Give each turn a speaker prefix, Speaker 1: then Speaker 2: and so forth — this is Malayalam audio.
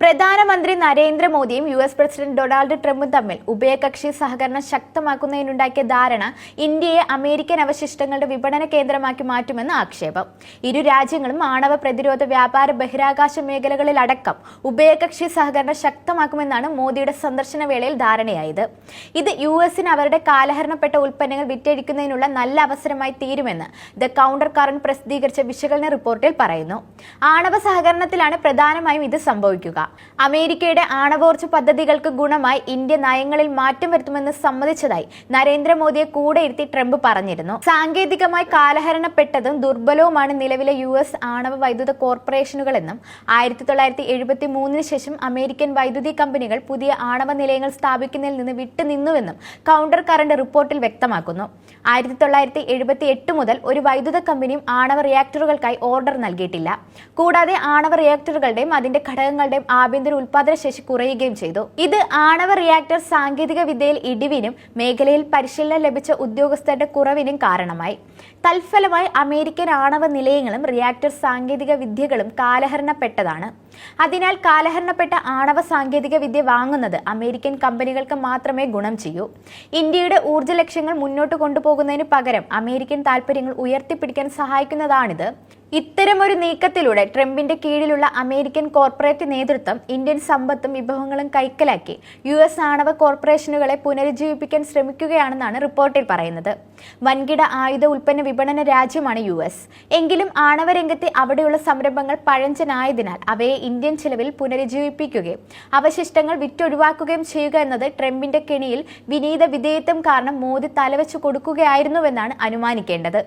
Speaker 1: പ്രധാനമന്ത്രി നരേന്ദ്രമോദിയും യു എസ് പ്രസിഡന്റ് ഡൊണാൾഡ് ട്രംപും തമ്മിൽ ഉഭയകക്ഷി സഹകരണം ശക്തമാക്കുന്നതിനുണ്ടാക്കിയ ധാരണ ഇന്ത്യയെ അമേരിക്കൻ അവശിഷ്ടങ്ങളുടെ വിപണന കേന്ദ്രമാക്കി മാറ്റുമെന്ന് ആക്ഷേപം. ഇരു രാജ്യങ്ങളും ആണവ പ്രതിരോധ വ്യാപാര ബഹിരാകാശ മേഖലകളിലടക്കം ഉഭയകക്ഷി സഹകരണം ശക്തമാക്കുമെന്നാണ് മോദിയുടെ സന്ദർശന വേളയിൽ ധാരണയായത്. ഇത് യു എസിന് അവരുടെ കാലഹരണപ്പെട്ട ഉൽപ്പന്നങ്ങൾ വിറ്റഴിക്കുന്നതിനുള്ള നല്ല അവസരമായി തീരുമെന്ന് ദ കൗണ്ടർ കറന്റ് പ്രസിദ്ധീകരിച്ച വിശകലന റിപ്പോർട്ടിൽ പറയുന്നു. ആണവ സഹകരണത്തിലാണ് പ്രധാനമായും ഇത് സംഭവിക്കുക. അമേരിക്കയുടെ ആണവോർജ പദ്ധതികൾക്ക് ഗുണമായി ഇന്ത്യ നയങ്ങളിൽ മാറ്റം വരുത്തുമെന്ന് സമ്മതിച്ചതായി നരേന്ദ്രമോദിയെ കൂടെ ഇരുത്തി ട്രംപ് പറഞ്ഞിരുന്നു. സാങ്കേതികമായി കാലഹരണപ്പെട്ടതും ദുർബലവുമാണ് നിലവിലെ യു എസ് ആണവ വൈദ്യുത കോർപ്പറേഷനുകളെന്നും ആയിരത്തി തൊള്ളായിരത്തി എഴുപത്തി മൂന്നിന് ശേഷം അമേരിക്കൻ വൈദ്യുതി കമ്പനികൾ പുതിയ ആണവ നിലയങ്ങൾ സ്ഥാപിക്കുന്നതിൽ നിന്ന് വിട്ടുനിന്നുവെന്നും കൗണ്ടർ കറന്റ് റിപ്പോർട്ടിൽ വ്യക്തമാക്കുന്നു. ആയിരത്തി തൊള്ളായിരത്തി എഴുപത്തി എട്ട് മുതൽ ഒരു വൈദ്യുത കമ്പനിയും ആണവ റിയാക്ടറുകൾക്കായി ഓർഡർ നൽകിയിട്ടില്ല. കൂടാതെ ആണവ റിയാക്ടറുകളുടെയും അതിന്റെ ഘടകങ്ങളുടെയും ആഭ്യന്തര ഉൽപാദനശേഷി കുറയുകയും ചെയ്തു. ഇത് ആണവ റിയാക്ടർ സാങ്കേതിക വിദ്യയിൽ ഇടിവിനും മേഖലയിൽ പരിശീലനം ലഭിച്ച ഉദ്യോഗസ്ഥരുടെ കുറവിനും കാരണമായി. തൽഫലമായി അമേരിക്കൻ ആണവ നിലയങ്ങളും റിയാക്ടർ സാങ്കേതിക വിദ്യകളും കാലഹരണപ്പെട്ടതാണ്. അതിനാൽ കാലഹരണപ്പെട്ട ആണവ സാങ്കേതിക വിദ്യ വാങ്ങുന്നത് അമേരിക്കൻ കമ്പനികൾക്ക് മാത്രമേ ഗുണം ചെയ്യൂ. ഇന്ത്യയുടെ ഊർജ ലക്ഷ്യങ്ങൾ മുന്നോട്ട് കൊണ്ടുപോകുന്നതിന് പകരം അമേരിക്കൻ താൽപ്പര്യങ്ങൾ ഉയർത്തിപ്പിടിക്കാൻ സഹായിക്കുന്നതാണിത്. ഇത്തരമൊരു നീക്കത്തിലൂടെ ട്രംപിന്റെ കീഴിലുള്ള അമേരിക്കൻ കോർപ്പറേറ്റ് നേതൃത്വം ഇന്ത്യൻ സമ്പത്തും വിഭവങ്ങളും കൈക്കലാക്കി യു എസ് ആണവ കോർപ്പറേഷനുകളെ പുനരുജ്ജീവിപ്പിക്കാൻ ശ്രമിക്കുകയാണെന്നാണ് റിപ്പോർട്ടിൽ പറയുന്നത്. വൻകിട ആയുധ ഉൽപ്പന്ന വിപണന രാജ്യമാണ് യു എസ്. എങ്കിലും ആണവ രംഗത്തെ അവിടെയുള്ള സംരംഭങ്ങൾ പഴഞ്ചനായതിനാൽ അവയെ ഇന്ത്യൻ ചെലവിൽ പുനരുജ്ജീവിപ്പിക്കുകയും അവശിഷ്ടങ്ങൾ വിറ്റൊഴിവാക്കുകയും ചെയ്യുക എന്നത് ട്രംപിന്റെ കെണിയിൽ വിനീത വിധേയത്വം കാരണം മോദി തലവെച്ചു കൊടുക്കുകയായിരുന്നുവെന്നാണ് അനുമാനിക്കേണ്ടത്.